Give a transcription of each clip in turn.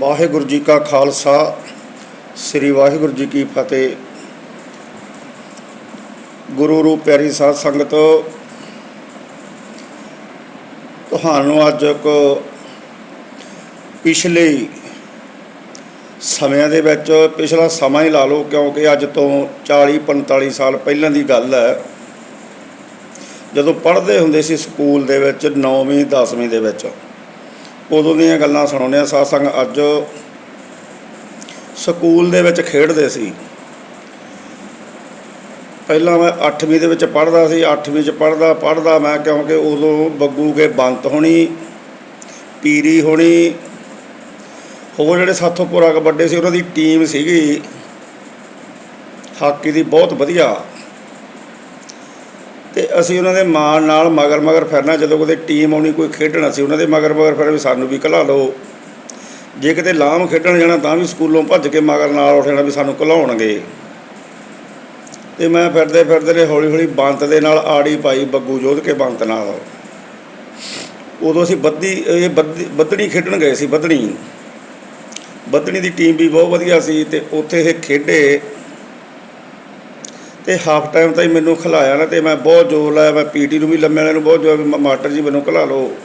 ਵਾਹਿਗੁਰੂ ਜੀ ਕਾ ਖਾਲਸਾ, ਸ੍ਰੀ ਵਾਹਿਗੁਰੂ ਜੀ ਕੀ ਫਤਿਹ। ਗੁਰੂ ਰੂਪ ਪਿਆਰੀ ਸਾਧ ਸੰਗਤ, ਤੁਹਾਨੂੰ ਅੱਜ ਇੱਕ ਪਿਛਲੇ ਸਮਿਆਂ ਦੇ ਵਿੱਚ, ਪਿਛਲਾ ਸਮਾਂ ਹੀ ਲਾ ਲਓ, ਕਿਉਂਕਿ ਅੱਜ ਤੋਂ 40 45 ਸਾਲ ਪਹਿਲਾਂ ਦੀ ਗੱਲ ਹੈ। ਜਦੋਂ ਪੜ੍ਹਦੇ ਹੁੰਦੇ ਸੀ ਸਕੂਲ ਦੇ ਵਿੱਚ 9ਵੀਂ 10ਵੀਂ ਦੇ ਵਿੱਚ। ਉਦੋਂ ਦੀਆਂ ਗੱਲਾਂ ਸੁਣਾਉਂਦੇ ਆ ਸਾਧ ਸੰਗ ਅੱਜ ਸਕੂਲ ਦੇ ਵਿੱਚ ਖੇਡਦੇ ਸੀ। ਪਹਿਲਾਂ ਮੈਂ 8ਵੀਂ ਦੇ ਵਿੱਚ ਪੜ੍ਹਦਾ ਸੀ। 8ਵੀਂ ਚ ਪੜ੍ਹਦਾ ਪੜ੍ਹਦਾ ਮੈਂ ਕਿਉਂਕਿ ਉਦੋਂ ਬੱਗੂ ਕੇ ਬੰਤ ਹੋਣੀ, ਪੀਰੀ ਹੋਣੀ, ਹੋਰ ਜਿਹੜੇ ਸਾਥੋਂ ਪੁਰਾ ਕਬੱਡੇ ਸੀ, ਉਹਨਾਂ ਦੀ ਟੀਮ ਸੀਗੀ। ਹਾਕੀ ਦੀ ਬਹੁਤ ਵਧੀਆ। ਅਸੀਂ ਉਹਨਾਂ ਦੇ ਮਾਣ ਨਾਲ ਮਗਰ ਮਗਰ ਫਿਰਨਾ, ਜਦੋਂ ਕਦੇ ਟੀਮ ਆਉਣੀ, ਕੋਈ ਖੇਡਣਾ ਸੀ ਉਹਨਾਂ ਦੇ ਮਗਰ ਮਗਰ ਫਿਰ ਵੀ ਸਾਨੂੰ ਵੀ ਘਲਾ ਲਓ। ਜੇ ਕਿਤੇ ਲਾਮ ਖੇਡਣ ਜਾਣਾ, ਤਾਂ ਵੀ ਸਕੂਲੋਂ ਭੱਜ ਕੇ ਮਗਰ ਨਾਲ ਉੱਠਣਾ ਵੀ ਸਾਨੂੰ ਘਲਾਉਣਗੇ। ਤੇ ਮੈਂ ਫਿਰਦੇ ਫਿਰਦੇ ਨੇ ਹੌਲੀ ਹੌਲੀ ਬੰਤ ਦੇ ਨਾਲ ਆੜੀ ਪਾਈ, ਬੱਗੂ ਜੋਧ ਕੇ ਬੰਤ ਨਾਲ। ਉਦੋਂ ਅਸੀਂ ਬੱਦੀ, ਇਹ ਬੱਦੀ ਬੱਦਣੀ ਖੇਡਣ ਗਏ ਸੀ ਬੱਦਣੀ ਬੱਦਣੀ ਦੀ ਟੀਮ ਵੀ ਬਹੁਤ ਵਧੀਆ ਸੀ ਤੇ ਉੱਥੇ ਇਹ ਖੇਡੇ। ਤੇ ਹਾਫ ਟਾਈਮ ਤਾਈਂ ਮੈਨੂੰ ਖਿਲਾਇਆ ਨਾ ਤੇ ਮੈਂ ਬਹੁਤ ਜ਼ੋਰ ਲਾਇਆ, ਮੈਂ ਪੀਟੀ ਨੂੰ ਵੀ ਲੰਮੇ ਵਾਲਿਆਂ ਨੂੰ ਬਹੁਤ ਜ਼ੋਰ ਮ- ਮਾਸਟਰ ਜੀ ਮੈਨੂੰ ਖਿਲਾ ਲਓ।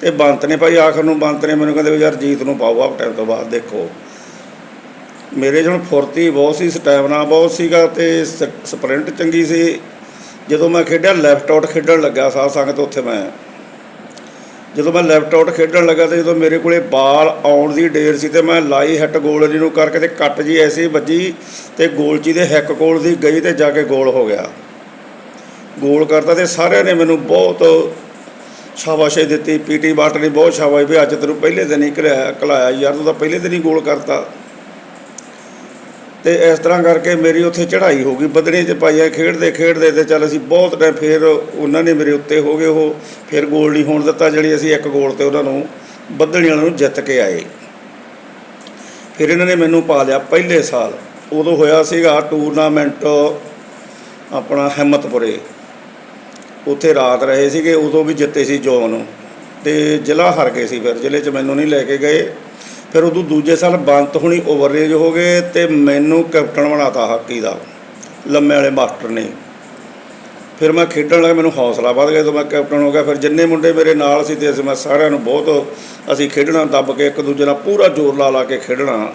ਤੇ ਬੰਤ ਨੇ ਭਾਈ ਆਖਰ ਨੂੰ ਬੰਤ ਨੇ ਮੈਨੂੰ ਕਹਿੰਦੇ ਵੀ ਯਾਰ ਜੀਤ ਨੂੰ ਪਾਓ ਹਾਫ ਟਾਈਮ ਤੋਂ ਬਾਅਦ, ਦੇਖੋ। ਮੇਰੇ ਜਣ ਫੁਰਤੀ ਬਹੁਤ ਸੀ ਸਟੈਮਨਾ ਬਹੁਤ ਸੀਗਾ ਤੇ ਸ- ਸਪ੍ਰਿੰਟ ਚੰਗੀ ਸੀ। ਜਦੋਂ ਮੈਂ ਖੇਡਿਆ ਲੈਫਟ ਆਊਟ ਖੇਡਣ ਲੱਗਾ ਸਾਧ ਸੰਗਤ ਉੱਥੇ ਮੈਂ। ਜਦੋਂ ਮੈਂ ਲੈਫਟ ਆਊਟ ਖੇਡਣ ਲੱਗਾ ਤੇ ਜਦੋਂ ਮੇਰੇ ਕੋਲੇ ਬਾਲ ਆਉਣ ਦੀ ਡੇਰ ਸੀ ਤੇ ਮੈਂ ਲਾਈ ਹਿੱਟ ਗੋਲ ਨੂੰ ਕਰਕੇ ਤੇ ਕੱਟ ਜੀ ਐਸੀ ਵੱਜੀ ਤੇ ਗੋਲਚੀ ਦੇ ਹੈਕ ਕੋਲ ਦੀ ਗਈ ਤੇ ਜਾ ਕੇ ਗੋਲ ਹੋ ਗਿਆ। ਗੋਲ ਕਰਤਾ ਤੇ ਸਾਰਿਆਂ ਨੇ ਮੈਨੂੰ ਬਹੁਤ ਸ਼ਾਬਾਸ਼ੀ ਦਿੱਤੀ। ਪੀਟੀ ਬਾਟ ਨੇ ਬਹੁਤ ਸ਼ਾਬਾਸ਼ ਵੀ ਅੱਜ ਤੈਨੂੰ ਪਹਿਲੇ ਦਿਨ ਹੀ ਘਲਾਇਆ ਘਲਾਇਆ ਯਾਰ ਤੂੰ ਤਾਂ ਪਹਿਲੇ ਦਿਨ ਹੀ ਗੋਲ ਕਰਤਾ। ਤੇ ਇਸ ਤਰ੍ਹਾਂ ਕਰਕੇ ਮੇਰੀ ਉੱਥੇ ਚੜ੍ਹਾਈ ਹੋ ਗਈ। ਬਦਲੇ 'ਚ ਪਾਈਆ ਖੇਡਦੇ ਖੇਡਦੇ ਤੇ ਚੱਲ ਅਸੀਂ ਬਹੁਤ ਟਾਈਮ ਫਿਰ ਉਹਨਾਂ ਨੇ ਮੇਰੇ ਉੱਤੇ ਹੋ ਗਏ ਉਹ। ਫਿਰ ਗੋਲ ਨਹੀਂ ਹੋਣ ਦਿੱਤਾ, ਜਿਹੜੀ ਅਸੀਂ ਇੱਕ ਗੋਲ ਤੇ ਉਹਨਾਂ ਨੂੰ ਬੱਦਣੀ ਵਾਲਿਆਂ ਨੂੰ ਜਿੱਤ ਕੇ ਆਏ। ਫਿਰ ਇਹਨਾਂ ਨੇ ਮੈਨੂੰ ਪਾ ਲਿਆ ਪਹਿਲੇ ਸਾਲ। ਉਦੋਂ ਹੋਇਆ ਸੀਗਾ ਟੂਰਨਾਮੈਂਟ ਆਪਣਾ ਹਿੰਮਤਪੁਰੇ। ਉੱਥੇ ਰਾਤ ਰਹੇ ਸੀਗੇ, ਉਦੋਂ ਵੀ ਜਿੱਤੇ ਸੀ ਜੋਨ। ਤੇ ਜ਼ਿਲ੍ਹਾ ਹਾਰ ਗਏ ਸੀ ਫਿਰ। ਜ਼ਿਲ੍ਹੇ 'ਚ ਮੈਨੂੰ ਨਹੀਂ ਲੈ ਕੇ ਗਏ। ਫਿਰ ਉਦੋਂ ਦੂਜੇ ਸਾਲ ਬੰਤ ਹੁਣੀ ਓਵਰਰੇਜ ਹੋ ਗਏ ਤੇ ਮੈਨੂੰ ਕੈਪਟਨ ਬਣਾਤਾ ਹਾਕੀ ਦਾ, ਲੰਮੇ ਵਾਲੇ ਮਾਸਟਰ ਨੇ। ਫਿਰ ਮੈਂ ਖੇਡਣ ਲੱਗਾ, ਮੈਨੂੰ ਹੌਸਲਾ ਵੱਧ ਗਿਆ ਜਦੋਂ ਮੈਂ ਕੈਪਟਨ ਹੋ ਗਿਆ। ਫਿਰ ਜਿੰਨੇ ਮੁੰਡੇ ਮੇਰੇ ਨਾਲ ਸੀ ਤੇ ਅਸੀਂ ਮੈਂ ਸਾਰਿਆਂ ਨੂੰ ਬਹੁਤ ਅਸੀਂ ਖੇਡਣਾ ਦੱਬ ਕੇ ਇੱਕ ਦੂਜੇ ਨਾਲ ਪੂਰਾ ਜ਼ੋਰ ਲਾ ਲਾ ਕੇ ਖੇਡਣਾ।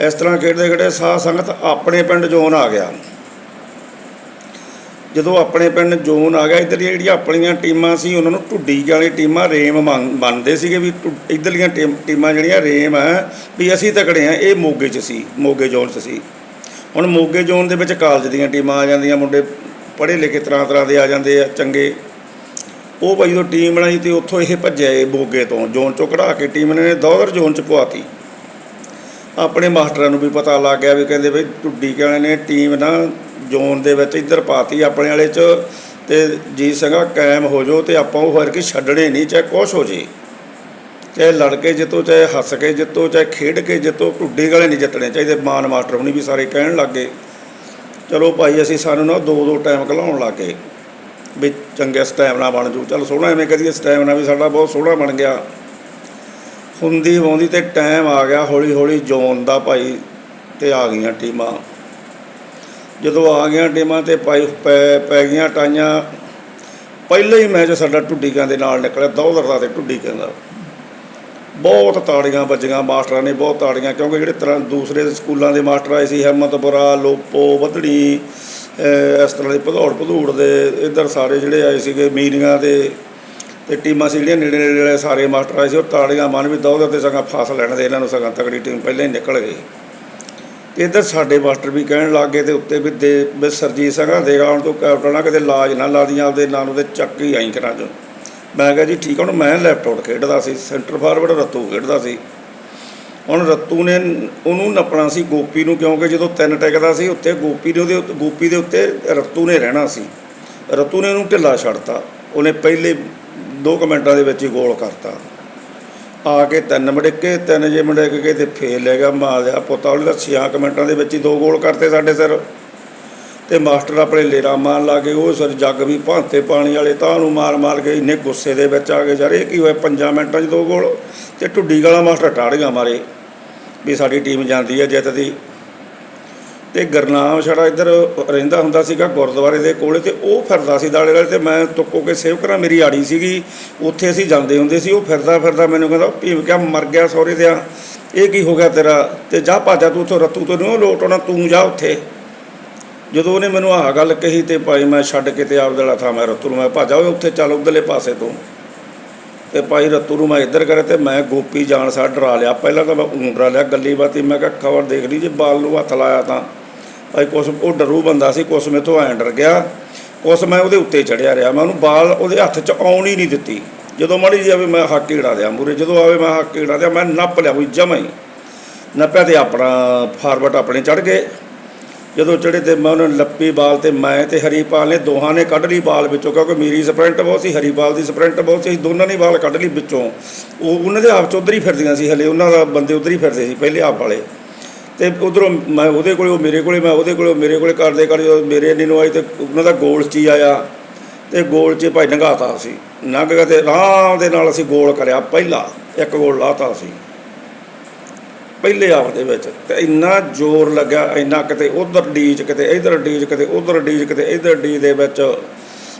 ਇਸ ਤਰ੍ਹਾਂ ਖੇਡਦੇ ਖੇਡਦੇ ਸਾਹ ਸੰਗਤ ਆਪਣੇ ਪਿੰਡ ਜੋਨ ਆ ਗਿਆ। ਜਦੋਂ ਆਪਣੇ ਪਿੰਡ ਜੋਨ ਆ ਗਿਆ, ਇੱਧਰ ਦੀਆਂ ਜਿਹੜੀਆਂ ਆਪਣੀਆਂ ਟੀਮਾਂ ਸੀ, ਉਹਨਾਂ ਨੂੰ ਢੁੱਡੀ ਵਾਲੀ ਟੀਮਾਂ ਰੇਮ ਮੰਨ- ਮੰਨਦੇ ਸੀਗੇ ਵੀ ਢੁ- ਇੱਧਰਲੀਆਂ ਟੀਮ- ਟੀਮਾਂ ਜਿਹੜੀਆਂ ਰੇਮ ਹੈ ਵੀ ਅਸੀਂ ਤਕੜੇ ਆ, ਇਹ ਮੋਗੇ 'ਚ ਸੀ, ਮੋਗੇ ਜ਼ੋਨ 'ਚ ਸੀ। ਹੁਣ ਮੋਗੇ ਜ਼ੋਨ ਦੇ ਵਿੱਚ ਕਾਲਜ ਦੀਆਂ ਟੀਮਾਂ ਆ ਜਾਂਦੀਆਂ, ਮੁੰਡੇ ਪੜ੍ਹੇ ਲਿਖੇ ਤਰ੍ਹਾਂ ਤਰ੍ਹਾਂ ਦੇ ਆ ਜਾਂਦੇ ਆ, ਚੰਗੇ। ਉਹ ਭਾਈ ਜਦੋਂ ਟੀਮ ਬਣਾਈ ਤੇ ਉੱਥੋਂ ਇਹ ਭੱਜਿਆ ਇਹ ਮੋਗੇ ਤੋਂ, ਜ਼ੋਨ ਚੋਂ ਕਢਾ ਕੇ ਟੀਮ ਨੇ ਦੌਦਰ ਜ਼ੋਨ 'ਚ ਪਵਾਤੀ। ਆਪਣੇ ਮਾਸਟਰਾਂ ਨੂੰ ਵੀ ਪਤਾ ਲੱਗ ਗਿਆ ਵੀ ਕਹਿੰਦੇ ਵੀ ਢੁੱਡੀ ਵਾਲੇ ਨੇ ਟੀਮ ਨਾ ਜ਼ੋਨ ਦੇ ਵਿੱਚ ਇੱਧਰ ਪਾਤੀ ਆਪਣੇ ਵਾਲੇ 'ਚ, ਤੇ ਜੀ ਸਿੰਘਾ ਕਾਇਮ ਹੋ ਜਾਓ ਤੇ ਆਪਾਂ ਉਹ ਹਰ ਕੇ ਛੱਡਣੇ ਨਹੀਂ, ਚਾਹੇ ਕੁਛ ਹੋ ਜੇ। ਚਾਹੇ ਲੜ ਕੇ ਜਿੱਤੋ, ਚਾਹੇ ਹੱਸ ਕੇ ਜਿੱਤੋ, ਚਾਹੇ ਖੇਡ ਕੇ ਜਿੱਤੋ, ਢੁੱਡੀ ਵਾਲੇ ਨਹੀਂ ਜਿੱਤਣੇ ਚਾਹੀਦੇ, ਮਾਨ ਮਾਸਟਰ ਹੁਣੀ ਵੀ ਸਾਰੇ ਕਹਿਣ ਲੱਗੇ ਚਲੋ ਭਾਈ, ਅਸੀਂ ਸਾਨੂੰ ਨਾ ਦੋ ਦੋ ਟਾਈਮ ਘਲਾਉਣ ਲੱਗੇ ਵੀ ਚੰਗੇ ਸਟੈਮਨਾ ਬਣ ਜੂ ਚਲ ਸੋਹਣਾ ਐਵੇਂ ਕਹਦੀਏ ਸਟੈਮਨਾ ਵੀ ਸਾਡਾ ਬਹੁਤ ਸੋਹਣਾ ਬਣ ਗਿਆ। ਹੁੰਦੀ ਆਉਂਦੀ ਤੇ ਟਾਈਮ ਆ ਗਿਆ ਹੌਲੀ ਹੌਲੀ ਜ਼ੋਨ ਦਾ ਭਾਈ, ਤੇ ਆ ਗਈਆਂ ਟੀਮਾਂ। ਜਦੋਂ ਆ ਗਿਆ ਟੀਮਾਂ ਤੇ ਪਾਈ ਪੈ ਪੈ ਗਈਆਂ ਟਾਈਆਂ, ਪਹਿਲਾ ਹੀ ਮੈਚ ਸਾਡਾ ਢੁੱਡੀਕਾਂ ਦੇ ਨਾਲ ਨਿਕਲਿਆ ਦੌਦਰ ਦਾ ਤੇ ਢੁੱਡੀਕਾਂ ਦਾ। ਬਹੁਤ ਤਾੜੀਆਂ ਵੱਜੀਆਂ ਮਾਸਟਰਾਂ ਨੇ, ਬਹੁਤ ਤਾੜੀਆਂ, ਕਿਉਂਕਿ ਜਿਹੜੇ ਤਰ੍ਹਾਂ ਦੂਸਰੇ ਸਕੂਲਾਂ ਦੇ ਮਾਸਟਰ ਆਏ ਸੀ ਹਿੰਮਤਪੁਰਾ ਲੋਪੋ, ਵਧੜੀ ਇਸ ਤਰ੍ਹਾਂ ਦੇ ਭਦੌੜ ਭਦੂੜ ਦੇ, ਇੱਧਰ ਸਾਰੇ ਜਿਹੜੇ ਆਏ ਸੀਗੇ ਮੀਨੀਆਂ ਦੇ, ਤੇ ਟੀਮਾਂ ਸੀ ਜਿਹੜੀਆਂ ਨੇੜੇ ਨੇੜੇ ਸਾਰੇ ਮਾਸਟਰ ਆਏ ਸੀ, ਉਹ ਤਾੜੀਆਂ ਮਨ ਵੀ ਦੌਦਰ ਤੇ ਸਗੋਂ ਫਾਸ ਲੈਣ ਦੇ, ਇਹਨਾਂ ਨੂੰ ਸਗੋਂ ਤਕੜੀ ਟੀਮ ਪਹਿਲਾਂ ਹੀ ਨਿਕਲ ਗਈ। ਇੱਧਰ ਸਾਡੇ ਮਾਸਟਰ ਵੀ ਕਹਿਣ ਲੱਗ ਗਏ ਤੇ ਉੱਤੇ ਵੀ ਦੇ ਵੀ ਸਰਜੀਤ ਸਿੰਘਾਂ ਦੇ ਹੁਣ ਤੋਂ ਕੈਪਟਨ ਨਾ ਕਿਤੇ ਲਾਜ ਨਾ ਲਾ ਦੀਆਂ ਆਪਦੇ ਨਾਲ ਉਹਦੇ ਚੱਕ ਹੀ ਆਈ ਕਰਾਂ ਜੋ। ਮੈਂ ਕਿਹਾ ਜੀ ਠੀਕ ਆ ਹੁਣ ਮੈਂ ਲੈਫਟ ਆਊਟ ਖੇਡਦਾ ਸੀ ਸੈਂਟਰ ਫਾਰਵਰਡ ਰੱਤੂ ਖੇਡਦਾ ਸੀ। ਹੁਣ ਰੱਤੂ ਨੇ ਉਹਨੂੰ ਨੱਪਣਾ ਸੀ ਗੋਪੀ ਨੂੰ, ਕਿਉਂਕਿ ਜਦੋਂ ਤਿੰਨ ਟਿਕਦਾ ਸੀ ਉੱਤੇ ਗੋਪੀ ਦੇ ਉਹਦੇ ਉੱਤੇ- ਗੋਪੀ ਦੇ ਉੱਤੇ ਰੱਤੂ ਨੇ ਰਹਿਣਾ ਸੀ। ਰੱਤੂ ਨੇ ਉਹਨੂੰ ਢਿੱਲਾ ਛੱਡਤਾ। ਉਹਨੇ ਪਹਿਲੇ 2 ਮਿੰਟਾਂ ਦੇ ਵਿੱਚ ਹੀ ਗੋਲ ਕਰਤਾ। ਆ ਕੇ ਤਿੰਨ ਮੜਕੇ, ਤਿੰਨ ਜੇ ਮੜਕ ਕੇ ਤੇ ਫੇਰ ਲੈ ਗਿਆ ਮਾਰ ਲਿਆ ਪੁੱਤਾ। ਉਹਨੇ ਤਾਂ ਛਿਆਂ ਕੁ ਮਿੰਟਾਂ ਦੇ ਵਿੱਚ ਹੀ ਦੋ ਗੋਲ ਕਰਤੇ ਸਾਡੇ ਸਿਰ। ਤੇ ਮਾਸਟਰ ਆਪਣੇ ਲੇਰਾ ਮਾਰਨ ਲੱਗੇ ਉਹ ਸਰ ਜੱਗ ਵੀ ਭਾਂਤੇ ਪਾਣੀ ਵਾਲੇ ਤਾਂ ਉਹਨੂੰ ਮਾਰ ਮਾਰ ਕੇ ਇੰਨੇ ਗੁੱਸੇ ਦੇ ਵਿੱਚ ਆ ਗਏ ਯਾਰ ਇਹ ਕੀ ਹੋਇਆ, ਪੰਜਾਂ ਮਿੰਟਾਂ 'ਚ ਦੋ ਗੋਲ? ਤੇ ਢੁੱਡੀ ਵਾਲਾ ਮਾਸਟਰ ਟਾੜੀਆਂ ਮਾਰੇ। ਵੀ ਸਾਡੀ ਟੀਮ ਜਾਂਦੀ ਹੈ ਜਿੱਤ ਦੀ ਤੇ ਗਰਨਾਮ ਛੜਾ ਇੱਧਰ ਰਹਿੰਦਾ ਹੁੰਦਾ ਸੀਗਾ ਗੁਰਦੁਆਰੇ ਦੇ ਕੋਲੇ ਤੇ ਉਹ ਫਿਰਦਾ ਸੀ ਦਾਲੇ ਵਾਲੇ ਤੇ ਮੈਂ ਤੁੱਕੋ ਕੇ ਸੇਵਕਰਾਂ ਮੇਰੀ ਆੜੀ ਸੀਗੀ, ਉੱਥੇ ਅਸੀਂ ਜਾਂਦੇ ਹੁੰਦੇ ਸੀ, ਉਹ ਫਿਰਦਾ ਫਿਰਦਾ ਮੈਨੂੰ ਕਹਿੰਦਾ ਭੀਮ ਕਿਆ ਮਰ ਗਿਆ ਸਹੁਰੇ ਤੇ ਇਹ ਕੀ ਹੋ ਗਿਆ ਤੇਰਾ? ਤੇ ਜਾ ਭਾਜਾ ਤੂੰ ਉੱਥੋਂ, ਰੱਤੂ ਤੋਂ ਨਹੀਂ ਲੋਟ ਆਉਣਾ, ਤੂੰ ਜਾ ਉੱਥੇ। ਜਦੋਂ ਉਹਨੇ ਮੈਨੂੰ ਆਹ ਗੱਲ ਕਹੀ ਤੇ ਭਾਈ ਮੈਂ ਛੱਡ ਕੇ ਤੇ ਆਪ ਵਾਲਾ ਥਾਂ ਮੈਂ ਰੱਤੂ ਨੂੰ, ਮੈਂ ਭਾਜਾ ਉਹ ਉੱਥੇ ਚੱਲ ਉਧਰਲੇ ਪਾਸੇ ਤੋਂ। ਤੇ ਭਾਈ ਰੱਤੂ ਨੂੰ ਮੈਂ ਇੱਧਰ ਕਰੇ ਤੇ ਮੈਂ ਗੋਪੀ ਜਾਣ ਸਾ ਡਰਾ ਲਿਆ। ਪਹਿਲਾਂ ਤਾਂ ਮੈਂ ਊਂ ਡਰਾ ਲਿਆ, ਗੱਲੀ ਬਾਤੀ, ਮੈਂ ਕਿਹਾ, ਖਬਰ ਦੇਖ ਲਈ ਜੇ ਬਾਲ ਨੂੰ ਹੱਥ ਲਾਇਆ ਤਾਂ। ਭਾਈ ਕੁਛ ਉਹ ਡਰੂ ਬੰਦਾ ਸੀ, ਕੁਛ ਮੇਥੋਂ ਐਂ ਡਰ ਗਿਆ। ਕੁਛ ਮੈਂ ਉਹਦੇ ਉੱਤੇ ਚੜਿਆ ਰਿਹਾ। ਮੈਂ ਉਹਨੂੰ ਬਾਲ ਉਹਦੇ ਹੱਥ 'ਚ ਆਉਣ ਹੀ ਨਹੀਂ ਦਿੱਤੀ। ਜਦੋਂ ਮਾੜੀ ਜੀ ਆਵੇ ਮੈਂ ਹੱਕ ਹੀੜਾ ਦਿਆਂ ਮੂਰੇ ਜਦੋਂ ਆਵੇ ਮੈਂ ਹੱਕ ਹੀੜਾ ਦਿਆਂ, ਮੈਂ ਨੱਪ ਲਿਆ ਕੋਈ ਜਮਾ ਹੀ। ਨੱਪਿਆ ਤੇ ਆਪਣਾ ਫਾਰਵਰਡ ਆਪਣੇ ਚੜ ਗਏ। ਜਦੋਂ ਚੜੇ ਤੇ ਮੈਂ ਉਹਨਾਂ ਲੱਪੀ ਬਾਲ ਤੇ ਮੈਂ ਤੇ ਹਰੀਪਾਲ ਨੇ ਦੋਹਾਂ ਨੇ ਕੱਢ ਲਈ ਬਾਲ ਵਿੱਚੋਂ, ਕਿਉਂਕਿ ਮੇਰੀ ਸਪ੍ਰਿੰਟ ਬਹੁਤ ਸੀ ਹਰੀਪਾਲ ਦੀ ਸਪ੍ਰਿੰਟ ਬਹੁਤ ਸੀ। ਦੋਨਾਂ ਨੇ ਬਾਲ ਕੱਢ ਲਈ ਵਿੱਚੋਂ। ਉਹ ਉਹਨਾਂ ਦੇ ਆਪ ਚ ਉਧਰ ਹੀ ਫਿਰਦੀਆਂ ਸੀ ਹਲੇ। ਉਹਨਾਂ ਦਾ ਬੰਦੇ ਉਧਰ ਹੀ ਫਿਰਦੇ ਸੀ, ਪਹਿਲੇ ਆਪ ਵਾਲੇ। ਤੇ ਉਧਰੋਂ ਮੈਂ ਉਹਦੇ ਕੋਲੇ, ਉਹ ਮੇਰੇ ਕੋਲੇ, ਮੈਂ ਉਹਦੇ ਕੋਲੇ, ਉਹ ਮੇਰੇ ਕੋਲੇ ਕਰਦੇ ਕਰਦੇ ਮੇਰੇ ਨੀ ਨੂੰ ਆਈ ਤੇ ਉਹਨਾਂ ਦਾ ਗੋਲ 'ਚ ਹੀ ਆਇਆ ਤੇ ਗੋਲ 'ਚ ਭਾਈ ਨੰਗਾਤਾ ਸੀ ਨੰਗ ਗਿਆ ਤੇ ਆਰਾਮ ਦੇ ਨਾਲ ਅਸੀਂ ਗੋਲ ਕਰਿਆ, ਪਹਿਲਾ ਇੱਕ ਗੋਲ ਲਾਤਾ ਸੀ ਪਹਿਲੇ ਆਵਰ ਦੇ ਵਿੱਚ ਤੇ ਇੰਨਾ ਜ਼ੋਰ ਲੱਗਿਆ, ਇੰਨਾ ਕਿਤੇ ਉਧਰ ਡੀਜ ਕਿਤੇ ਇਧਰ ਡੀਜ ਕਿਤੇ ਉਧਰ ਡੀਜ ਕਿਤੇ ਇਧਰ ਡੀ ਦੇ ਵਿੱਚ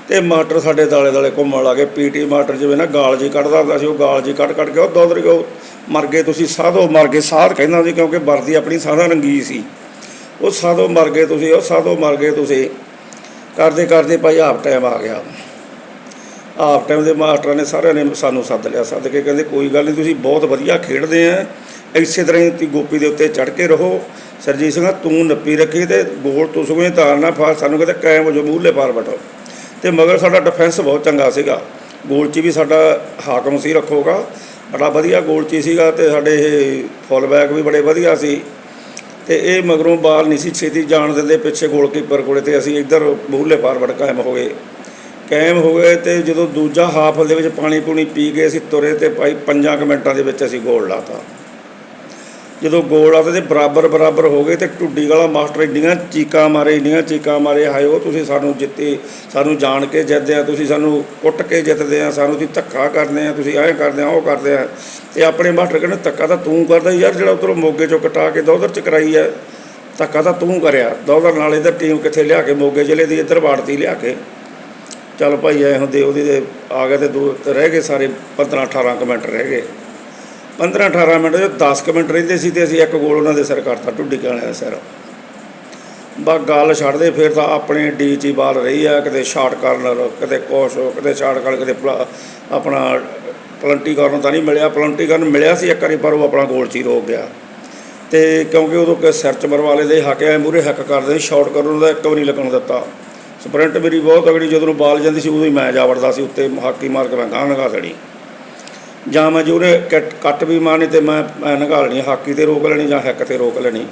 ਤੇ ਮਾਸਟਰ ਸਾਡੇ ਦਾਲੇ ਦਾਲੇ ਘੁੰਮਣ ਲੱਗੇ ਪੀਟੀ ਮਾਸਟਰ ਜਿਵੇਂ ਨਾ ਗਾਲ ਜੀ ਕੱਢਦਾ ਹੁੰਦਾ ਸੀ, ਉਹ ਗਾਲ ਜੀ ਕੱਢ ਕੱਢ ਕੇ ਉਹ ਦੋਦਰ ਗਏ ਮਰ ਗਏ, ਤੁਸੀਂ ਸਾਧੋ ਮਰ ਗਏ, ਸਾਧ ਕਹਿੰਦਾ ਸੀ ਕਿਉਂਕਿ ਵਰਦੀ ਆਪਣੀ ਸਾਧਾ ਰੰਗੀ ਸੀ। ਉਹ ਸਾਧੋ ਮਰ ਗਏ ਤੁਸੀਂ, ਉਹ ਸਾਧੋ ਮਰ ਗਏ ਤੁਸੀਂ। ਕਰਦੇ ਕਰਦੇ ਭਾਈ ਆਪ ਟਾਈਮ ਆ ਗਿਆ। ਆਪ ਟਾਈਮ ਦੇ ਮਾਸਟਰਾਂ ਨੇ ਸਾਰਿਆਂ ਨੇ ਸਾਨੂੰ ਸੱਦ ਲਿਆ, ਸੱਦ ਕੇ ਕਹਿੰਦੇ ਕੋਈ ਗੱਲ ਨਹੀਂ, ਤੁਸੀਂ ਬਹੁਤ ਵਧੀਆ ਖੇਡਦੇ ਆ। ਇਸੇ ਤਰ੍ਹਾਂ ਹੀ ਗੋਪੀ ਦੇ ਉੱਤੇ ਚੜ ਕੇ ਰਹੋ। ਸਰਜੀਤ ਸਿੰਘ ਤੂੰ ਨੱਪੀ ਰੱਖੀ ਤੇ ਗੋਲ ਤੂੰ ਤਾਰਨਾ ਫਾਰ ਸਾਨੂੰ ਕਹਿੰਦੇ ਕਾਇਮ ਹੋ ਜੋ ਮੂਹਰਲੇ ਪਾਰ ਬਟੋ ਤੇ ਮਗਰ ਸਾਡਾ ਡਿਫੈਂਸ ਬਹੁਤ ਚੰਗਾ ਸੀਗਾ। ਗੋਲਚੀ ਵੀ ਸਾਡਾ ਹਾਕਮ ਸੀ ਰੱਖੋਗਾ। ਬੜਾ ਵਧੀਆ ਗੋਲਚੀ ਸੀਗਾ ਤੇ ਸਾਡੇ ਇਹ ਫੁੱਲ ਬੈਕ ਵੀ ਬੜੇ ਵਧੀਆ ਸੀ। ਤੇ ਇਹ ਮਗਰੋਂ ਬਾਲ ਨਹੀਂ ਸੀ ਛੇਤੀ ਜਾਣ ਦਿੰਦੇ ਪਿੱਛੇ ਗੋਲਕੀਪਰ ਕੋਲੇ ਤੇ ਅਸੀਂ ਇੱਧਰ ਮੂਹਰਲੇ ਫਾਰਵਰਡ ਕਾਇਮ ਹੋ ਗਏ। ਕਾਇਮ ਹੋ ਗਏ ਤੇ ਜਦੋਂ ਦੂਜਾ ਹਾਫ ਦੇ ਵਿੱਚ ਪਾਣੀ ਪੂਣੀ ਪੀ ਕੇ ਅਸੀਂ ਤੁਰੇ ਤੇ ਭਾਈ 5 ਕੁ ਮਿੰਟਾਂ ਦੇ ਵਿੱਚ ਅਸੀਂ ਗੋਲ ਲਾਤਾ। ਜਦੋਂ ਗੋਲ ਆਤੇ ਤੇ ਬਰਾਬਰ ਬਰਾਬਰ ਹੋ ਗਏ ਤੇ ਟੁੱਡੀ ਵਾਲਾ ਮਾਸਟਰ ਇੰਨੀਆਂ ਚੀਕਾਂ ਮਾਰੇ, ਇੰਨੀਆਂ ਚੀਕਾਂ ਮਾਰੇ, ਹਾਏ ਉਹ ਤੁਸੀਂ ਸਾਨੂੰ ਜਿੱਤੇ, ਸਾਨੂੰ ਜਾਣ ਕੇ ਜਿੱਤਦੇ ਆ, ਤੁਸੀਂ ਸਾਨੂੰ ਕੁੱਟ ਕੇ ਜਿੱਤਦੇ ਆ, ਸਾਨੂੰ ਤੁਸੀਂ ਧੱਕਾ ਕਰਦੇ ਆ, ਤੁਸੀਂ ਐਂ ਕਰਦੇ ਆ, ਉਹ ਕਰਦੇ ਆ। ਤੇ ਆਪਣੇ ਮਾਸਟਰ ਕਹਿੰਦੇ, ਧੱਕਾ ਤਾਂ ਤੂੰ ਕਰਦਾ ਯਾਰ, ਜਿਹੜਾ ਉਧਰੋਂ ਮੋਗੇ ਚੋਂ ਕਟਾ ਕੇ ਦੋਦਰ ਚ ਕਰਾਈ ਆ, ਧੱਕਾ ਤਾਂ ਤੂੰ ਕਰਿਆ। ਦੋਦਰ ਨਾਲ ਇੱਧਰ ਟੀਮ ਕਿੱਥੇ ਲਿਆ ਕੇ, ਮੋਗੇ ਜ਼ਿਲ੍ਹੇ ਦੀ ਇੱਧਰ ਵਾੜਤੀ ਲਿਆ ਕੇ। ਚੱਲ ਭਾਈ, ਐ ਹੁੰਦੇ, ਉਹਦੇ ਦੇ ਆ ਗਏ ਤੇ ਦੋ, ਰਹਿ ਗਏ ਸਾਰੇ 15 18 ਕੁ ਮਿੰਟ ਰਹਿ ਗਏ। 15 18 ਮਿੰਟ ਦੇ 10 ਕੁ ਮਿੰਟ ਰਹਿੰਦੇ ਸੀ ਤੇ ਅਸੀਂ ਇੱਕ ਗੋਲ ਉਹਨਾਂ ਦੇ ਸਿਰ ਕਰਤਾ ਟੁੱਡੀ ਵਾਲਿਆਂ ਦੇ ਸਿਰ। ਬਾ ਗੱਲ ਛੱਡਦੇ, ਫਿਰ ਤਾਂ ਆਪਣੇ ਡੀ ਚ ਹੀ ਬਾਲ ਰਹੀ ਆ, ਕਿਤੇ ਸ਼ਾਰਟ ਕਾਰਨਰ, ਕਿਤੇ ਕੋਸ਼ ਕਿਤੇ ਸ਼ਾਰਟ ਕਾਰਨਰ, ਕਿਤੇ ਪਲਾ- ਆਪਣਾ ਪਲੰਟੀ ਕਾਰਨ ਤਾਂ ਨਹੀਂ ਮਿਲਿਆ, ਪਲੰਟੀ ਕਾਰਨ ਮਿਲਿਆ ਸੀ ਇੱਕ ਵਾਰੀ, ਪਰ ਉਹ ਆਪਣਾ ਗੋਲ ਚ ਹੀ ਰੋਕ ਗਿਆ। ਤੇ ਕਿਉਂਕਿ ਉਦੋਂ ਕਿ ਸਿਰ ਚ ਮਰਵਾਲੇ ਦੇ ਹੱਕਿਆ ਮੂਰੇ ਹੱਕ ਕਰਦੇ, ਸ਼ਾਰਟ ਕਰਨ ਦਾ ਇੱਕ ਵੀ ਨਹੀਂ ਲੱਗਣ ਦਿੱਤਾ। ਸਪ੍ਰਿੰਟ ਮੇਰੀ ਬਹੁਤ ਅਗੜੀ ਜਦੋਂ ਬਾਲ ਜਾਂਦੀ ਸੀ, ਉਦੋਂ ਹੀ ਮੈਂ ਜਾ ਵੜਦਾ ਸੀ, ਉੱਤੇ ਹਾਕੀ ਮਾਰ ਕੇ ਮੈਂ ਗਾਂ ਲਗਾ ਦੇਣੀ। ਜਾਂ ਮੈਂ ਜੋ ਉਹਨੇ ਕੱਟ ਵੀ ਮਾਰਨੀ ਤੇ ਮੈਂ ਮੈਂ ਨਗਾ ਹਾਕੀ ਤੇ ਰੋਕ ਲੈਣੀ ਜਾਂ ਹੈਕ ਤੇ ਰੋਕ ਲੈਣੀ।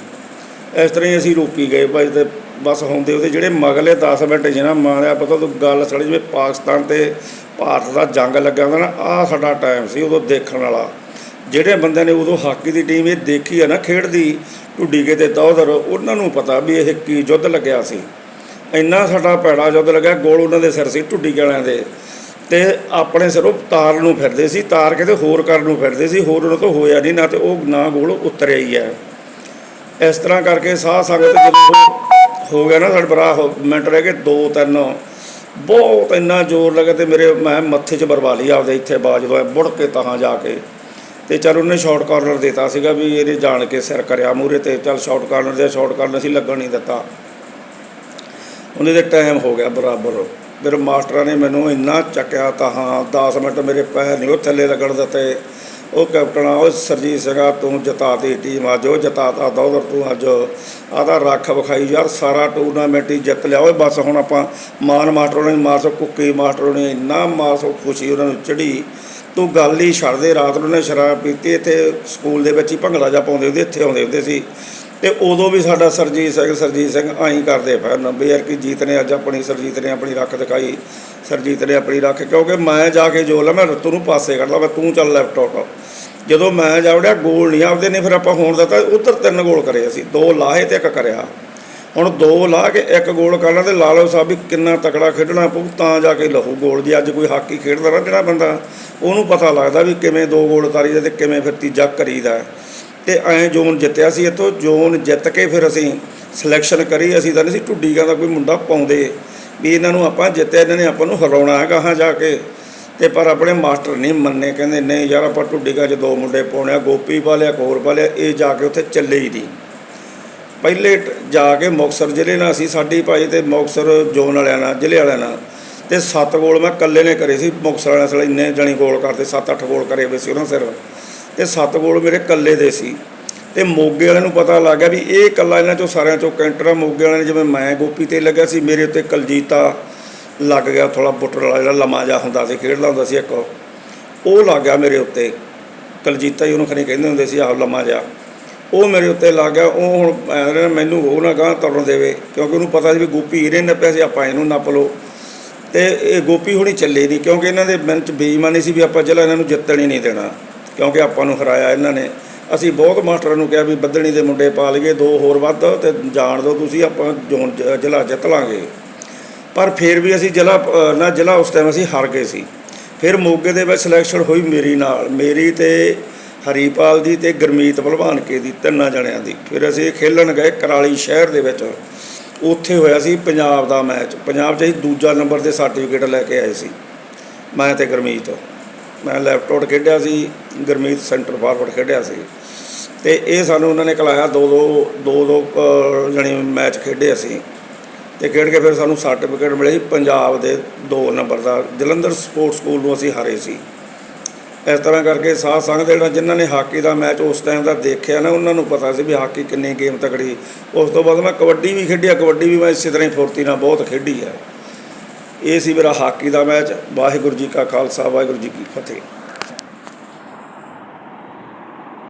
ਇਸ ਤਰ੍ਹਾਂ ਹੀ ਅਸੀਂ ਰੋਕੀ ਗਏ ਭਾਈ ਤੇ ਬਸ ਹੁੰਦੇ ਉਹਦੇ ਜਿਹੜੇ ਮਗਲੇ 10 ਮਿੰਟ ਜਿਹਨਾਂ ਮਾਰਿਆ ਪਤਾ ਤੂੰ ਗੱਲ ਸੜੀ ਜਿਵੇਂ ਪਾਕਿਸਤਾਨ ਤੇ ਭਾਰਤ ਦਾ ਜੰਗ ਲੱਗਾ ਹੁੰਦਾ ਨਾ, ਆਹ ਸਾਡਾ ਟਾਈਮ ਸੀ ਉਦੋਂ ਦੇਖਣ ਵਾਲਾ। ਜਿਹੜੇ ਬੰਦਿਆਂ ਨੇ ਉਦੋਂ ਹਾਕੀ ਦੀ ਟੀਮ ਇਹ ਦੇਖੀ ਆ ਨਾ, ਖੇਡਦੀ, ਢੁੱਡੀ ਕੇ ਤੇ ਦੌਦਰ ਉਹਨਾਂ ਨੂੰ ਪਤਾ ਵੀ ਇਹ ਕੀ ਯੁੱਧ ਲੱਗਿਆ ਸੀ। ਇੰਨਾ ਸਾਡਾ ਪੈੜਾ ਯੁੱਧ ਲੱਗਿਆ, ਗੋਲ ਉਹਨਾਂ ਦੇ ਸਿਰ ਸੀ, ਢੁੱਡੀ ਵਾਲਿਆਂ ਦੇ। ਤੇ ਆਪਣੇ ਸਿਰੋਂ ਤਾਰ ਨੂੰ ਫਿਰਦੇ ਸੀ, ਤਾਰ ਕਿਤੇ ਹੋਰ ਕਰਨ ਨੂੰ ਫਿਰਦੇ ਸੀ, ਹੋਰ ਉਹਨਾਂ ਤੋਂ ਹੋਇਆ ਨਹੀਂ, ਨਾ ਤੇ ਉਹ ਨਾ ਗੋਲ ਉਤਰਿਆ ਹੀ ਹੈ। ਇਸ ਤਰ੍ਹਾਂ ਕਰਕੇ ਸਾਹ ਸੰਗਤ ਜਦੋਂ ਹੋ- ਗਿਆ ਨਾ ਸਾਡੇ ਬਰਾ ਹੋ- ਮਿੰਟ ਰਹਿ ਗਏ, ਦੋ ਤਿੰਨ, ਬਹੁਤ ਇੰਨਾ ਜ਼ੋਰ ਲੱਗਾ ਤੇ ਮੇਰੇ, ਮੈਂ ਮੱਥੇ 'ਚ ਬਰਵਾ ਲਈ ਆਪਦੇ ਇੱਥੇ ਬਾਜ ਤੋਂ ਮੁੜ ਕੇ ਤਹਾਂ ਜਾ ਕੇ। ਤੇ ਚਲ ਉਹਨੇ ਸ਼ਾਰਟ ਕਾਰਨਰ ਦਿੱਤਾ ਸੀਗਾ ਵੀ ਇਹਨੇ ਜਾਣ ਕੇ ਸਿਰ ਕਰਿਆ ਮੂਰੇ ਤੇ ਚਲ ਸ਼ਾਰਟ ਕਾਰਨਰ ਦੇ ਸ਼ਾਰਟ ਕਾਰਨਰ ਸੀ ਲੱਗਣ ਨਹੀਂ ਦਿੱਤਾ। ਉਹਨੇ ਦੇ ਟਾਈਮ ਹੋ ਗਿਆ ਬਰਾਬਰ। ਮੇਰੇ ਮਾਸਟਰਾਂ ਨੇ ਮੈਨੂੰ ਇੰਨਾ ਚੱਕਿਆ ਤਾਂ ਹਾਂ 10 ਮਿੰਟ ਮੇਰੇ ਪੈਰ ਨਹੀਂ, ਉਹ ਥੱਲੇ ਲੱਗਣ ਦਿੱਤੇ। ਉਹ ਕੈਪਟਨ ਆ, ਉਹ ਸਰਜੀਤ ਸਿੰਘਾ ਤੂੰ ਜਿਤਾਤੀ ਟੀਮ ਅੱਜ, ਉਹ ਜਿਤਾਤਾ ਦੌਦਰ ਤੂੰ ਅੱਜ। ਆਦਾ ਰੱਖ ਵਿਖਾਈ ਯਾਰ, ਸਾਰਾ ਟੂਰਨਾਮੈਂਟ ਹੀ ਜਿੱਤ ਲਿਆ। ਓਏ ਬਸ ਹੁਣ ਆਪਾਂ ਮਾਨ ਮਾਸਟਰ ਨੇ ਮਾਰ ਕੁੱਕੀ ਮਾਸਟਰ ਨੇ ਇੰਨਾ ਮਾਸੋ ਖੁਸ਼ੀ ਉਹਨਾਂ ਨੂੰ ਚੜੀ। ਤੂੰ ਗੱਲ ਹੀ ਛੱਡ ਦੇ, ਰਾਤ ਨੂੰ ਨੇ ਸ਼ਰਾਬ ਪੀਤੀ, ਇੱਥੇ ਸਕੂਲ ਦੇ ਵਿੱਚ ਹੀ ਭੰਗੜਾ ਜਾ ਪਾਉਂਦੇ ਹੁੰਦੇ, ਇੱਥੇ ਆਉਂਦੇ ਹੁੰਦੇ ਸੀ। ਤੇ ਉਦੋਂ ਵੀ ਸਾਡਾ ਸਰਜੀਤ ਸਿੰਘ ਸਰਜੀਤ ਸਿੰਘ ਆਈ ਕਰਦੇ ਫਿਰਨ ਵੀ ਯਾਰ ਕਿ ਜੀਤ ਨੇ ਅੱਜ ਆਪਣੀ, ਸਰਜੀਤ ਨੇ ਆਪਣੀ ਰੱਖ ਦਿਖਾਈ। ਸਰਜੀਤ ਨੇ ਆਪਣੀ ਰੱਖ, ਕਿਉਂਕਿ ਮੈਂ ਜਾ ਕੇ ਜੋ ਲਾ, ਮੈਂ ਰਤੂ ਨੂੰ ਪਾਸੇ ਕੱਢਦਾ ਮੈਂ ਤੂੰ ਚੱਲ ਲੈਫਟ ਆਊਟ ਜਦੋਂ ਮੈਂ ਜਾ ਵੜਿਆ ਗੋਲ ਨਹੀਂ ਆਪਦੇ ਨੇ ਫਿਰ ਆਪਾਂ ਹੋਣ ਦਿੱਤਾ, ਉੱਧਰ ਤਿੰਨ ਗੋਲ ਕਰੇ ਅਸੀਂ, ਦੋ ਲਾਹੇ ਤੇ ਇੱਕ ਕਰਿਆ। ਹੁਣ ਦੋ ਲਾ ਕੇ ਇੱਕ ਗੋਲ ਕਰਨਾ ਤੇ ਲਾ ਲਓ ਸਾਹਿਬ ਵੀ ਕਿੰਨਾ ਤਕੜਾ ਖੇਡਣਾ ਪਊ, ਤਾਂ ਜਾ ਕੇ ਲਹੂ ਗੋਲ ਜੇ ਅੱਜ ਕੋਈ ਹਾਕੀ ਖੇਡਦਾ ਨਾ ਜਿਹੜਾ ਬੰਦਾ, ਉਹਨੂੰ ਪਤਾ ਲੱਗਦਾ ਵੀ ਕਿਵੇਂ ਦੋ ਗੋਲ ਕਰੀਦੇ ਤੇ ਕਿਵੇਂ ਫਿਰ ਤੀਜਾ ਕਰੀਦਾ। ਤੇ ਐਂ ਜ਼ੋਨ ਜਿੱਤਿਆ ਸੀ ਇੱਥੋਂ, ਜ਼ੋਨ ਜਿੱਤ ਕੇ ਫਿਰ ਅਸੀਂ ਸਿਲੈਕਸ਼ਨ ਕਰੀ, ਅਸੀਂ ਤਾਂ ਨਹੀਂ ਸੀ ਢੁੱਡੀਆਂ ਦਾ ਕੋਈ ਮੁੰਡਾ ਪਾਉਂਦੇ। ਵੀ ਇਹਨਾਂ ਨੂੰ ਆਪਾਂ ਜਿੱਤਿਆ, ਇਹਨਾਂ ਨੇ ਆਪਾਂ ਨੂੰ ਹਰਾਉਣਾ ਹੈ ਗਾਹਾਂ ਜਾ ਕੇ। ਤੇ ਪਰ ਆਪਣੇ ਮਾਸਟਰ ਨਹੀਂ ਮੰਨੇ, ਕਹਿੰਦੇ ਨਹੀਂ ਯਾਰ ਆਪਾਂ ਢੁੱਡੀਆਂ 'ਚ ਦੋ ਮੁੰਡੇ ਪਾਉਣੇ ਆ, ਗੋਪੀ ਵਾਲਿਆ ਕੋਰ ਵਾਲਿਆ ਇਹ ਜਾ ਕੇ ਉੱਥੇ ਚੱਲੇ ਹੀ ਨਹੀਂ। ਪਹਿਲੇ ਟ- ਜਾ ਕੇ ਮੁਕਤਸਰ ਜ਼ਿਲ੍ਹੇ ਨਾਲ ਸੀ ਸਾਡੀ ਭਾਈ ਤੇ ਮੁਕਤਸਰ ਜ਼ੋਨ ਵਾਲਿਆਂ ਨਾਲ, ਜ਼ਿਲ੍ਹੇ ਵਾਲਿਆਂ ਨਾਲ। ਤੇ ਸੱਤ ਗੋਲ ਮੈਂ ਇਕੱਲੇ ਨੇ ਕਰੇ ਸੀ, ਮੁਕਤਸਰ ਵਾਲਿਆਂ ਸਾਲੇ ਇੰਨੇ ਜਣੀ ਗੋਲ ਕਰਦੇ, ਸੱਤ ਅੱਠ ਗੋਲ ਕਰੇ ਹੋਏ ਸੀ ਉਹਨਾਂ ਸਿਰ। ਤੇ ਸੱਤ ਗੋਲ ਮੇਰੇ ਇਕੱਲੇ ਦੇ ਸੀ। ਤੇ ਮੋਗੇ ਵਾਲਿਆਂ ਨੂੰ ਪਤਾ ਲੱਗ ਗਿਆ ਵੀ ਇਹ ਇਕੱਲਾ ਇਹਨਾਂ ਚੋਂ ਸਾਰਿਆਂ ਚੋਂ ਕੈਂਟਰ ਮੋਗੇ ਵਾਲਿਆਂ ਨੇ ਜਿਵੇਂ ਮੈਂ ਗੋਪੀ ਤੇ ਲੱਗਿਆ ਸੀ, ਮੇਰੇ ਉੱਤੇ ਕਲਜੀਤਾ ਲੱਗ ਗਿਆ ਥੋੜਾ ਬੁੱਟਰ ਵਾਲਾ ਜਿਹੜਾ ਲੰਮਾ ਜਿਹਾ ਹੁੰਦਾ ਸੀ, ਖੇਡਦਾ ਹੁੰਦਾ ਸੀ ਇੱਕ। ਉਹ ਲੱਗ ਗਿਆ ਮੇਰੇ ਉੱਤੇ। ਕਲਜੀਤਾ ਹੀ ਉਹਨੂੰ ਖਣੀ ਕਹਿੰਦੇ ਹੁੰਦੇ ਸੀ, ਆਹ ਲੰਮਾ ਜਿਹਾ। ਉਹ ਮੇਰੇ ਉੱਤੇ ਲੱਗ ਗਿਆ। ਉਹ ਹੁਣ ਐਂ ਮੈਨੂੰ ਉਹ ਨਾ ਗਾਂ ਤੁਰਨ ਦੇਵੇ, ਕਿਉਂਕਿ ਉਹਨੂੰ ਪਤਾ ਸੀ ਵੀ ਗੋਪੀ ਇਹਨੇ ਨੱਪਿਆ ਸੀ, ਆਪਾਂ ਇਹਨੂੰ ਨੱਪ ਲਓ। ਤੇ ਇਹ ਗੋਪੀ ਹੁਣੀ ਚੱਲੇ ਨਹੀਂ ਕਿਉਂਕਿ ਇਹਨਾਂ ਦੇ ਮਨ ਚ ਬੇਈਮਾਨੀ ਸੀ ਵੀ ਆਪਾਂ ਜ਼ਿਲ੍ਹਾ ਇਹਨਾਂ ਨੂੰ ਜਿੱਤਣ ਹੀ ਨਹੀਂ ਦੇਣਾ। ਕਿਉਂਕਿ ਆਪਾਂ ਨੂੰ ਹਰਾਇਆ ਇਹਨਾਂ ਨੇ। ਅਸੀਂ ਬਹੁਤ ਮਾਸਟਰਾਂ ਨੂੰ ਕਿਹਾ ਵੀ ਬੱਦਣੀ ਦੇ ਮੁੰਡੇ ਪਾ ਲਈਏ, ਦੋ ਹੋਰ ਵੱਧ ਤੇ ਜਾਣ ਦਿਓ, ਤੁਸੀਂ ਆਪਾਂ ਜ਼ੋਨ ਜ਼ਿਲ੍ਹਾ ਜਿੱਤ ਲਾਂਗੇ। ਪਰ ਫਿਰ ਵੀ ਅਸੀਂ ਜ਼ਿਲ੍ਹਾ, ਨਾ ਜ਼ਿਲ੍ਹਾ ਉਸ ਟਾਈਮ ਅਸੀਂ ਹਾਰ ਗਏ ਸੀ। ਫਿਰ ਮੋਗੇ ਦੇ ਵਿੱਚ ਸਿਲੈਕਸ਼ਨ ਹੋਈ ਮੇਰੀ ਨਾਲ। ਮੇਰੀ ਤੇ ਹਰੀਪਾਲ ਦੀ ਤੇ ਗਰਮੀਤ ਭਲਵਾਨਕੇ ਦੀ, ਤਿੰਨਾਂ ਜਣਿਆਂ ਦੀ। ਫਿਰ ਅਸੀਂ ਖੇਲਣ ਗਏ ਕਰਾਲੀ ਸ਼ਹਿਰ ਦੇ ਵਿੱਚ। ਉੱਥੇ ਹੋਇਆ ਸੀ ਪੰਜਾਬ ਦਾ ਮੈਚ ਪੰਜਾਬ 'ਚ ਅਸੀਂ ਦੂਜਾ ਨੰਬਰ 'ਤੇ ਸਰਟੀਫਿਕੇਟ ਲੈ ਕੇ ਆਏ ਸੀ। ਮੈਂ ਤੇ ਗਰਮੀਤ। ਮੈਂ ਲੈਫਟ ਆਊਟ ਖੇਡਿਆ ਸੀ ਗਰਮੀਤ ਸੈਂਟਰ ਫਾਰਵਰਡ ਖੇਡਿਆ ਸੀ। ਤੇ ਇਹ ਸਾਨੂੰ ਉਹਨਾਂ ਨੇ ਕਲਾਇਆ ਦੋ ਦੋ ਦੋ ਦੋ ਅ, ਜਾਣੀ ਮੈਚ ਖੇਡੇ ਅਸੀਂ। ਤੇ ਖੇਡ ਕੇ ਫਿਰ ਸਾਨੂੰ ਸਰਟੀਫਿਕੇਟ ਮਿਲੇ ਪੰਜਾਬ ਦੇ 2 ਨੰਬਰ ਦਾ ਜਲੰਧਰ ਸਪੋਰਟਸ ਸਕੂਲ ਨੂੰ ਅਸੀਂ ਹਾਰੇ ਸੀ। ਇਸ ਤਰ੍ਹਾਂ ਕਰਕੇ ਸਾਧ ਸੰਗਤ ਦੇ ਜਿਹੜਾ ਜਿਨ੍ਹਾਂ ਨੇ ਹਾਕੀ ਦਾ ਮੈਚ ਉਸ ਟਾਈਮ ਦਾ ਦੇਖਿਆ ਨਾ ਉਹਨਾਂ ਨੂੰ ਪਤਾ ਸੀ ਵੀ ਹਾਕੀ ਕਿੰਨੀ ਗੇਮ ਤਕੜੀ। ਉਸ ਤੋਂ ਬਾਅਦ ਮੈਂ ਕਬੱਡੀ ਵੀ ਖੇਡਿਆ ਕਬੱਡੀ ਵੀ ਮੈਂ ਇਸੇ ਤਰ੍ਹਾਂ ਹੀ ਫੁਰਤੀ ਨਾਲ ਬਹੁਤ ਖੇਡੀ ਹੈ ਇਹ ਸੀ ਮੇਰਾ ਹਾਕੀ ਦਾ ਮੈਚ। ਵਾਹਿਗੁਰੂ ਜੀ ਕਾ ਖਾਲਸਾ ਵਾਹਿਗੁਰੂ ਜੀ ਕੀ ਫਤਿਹ।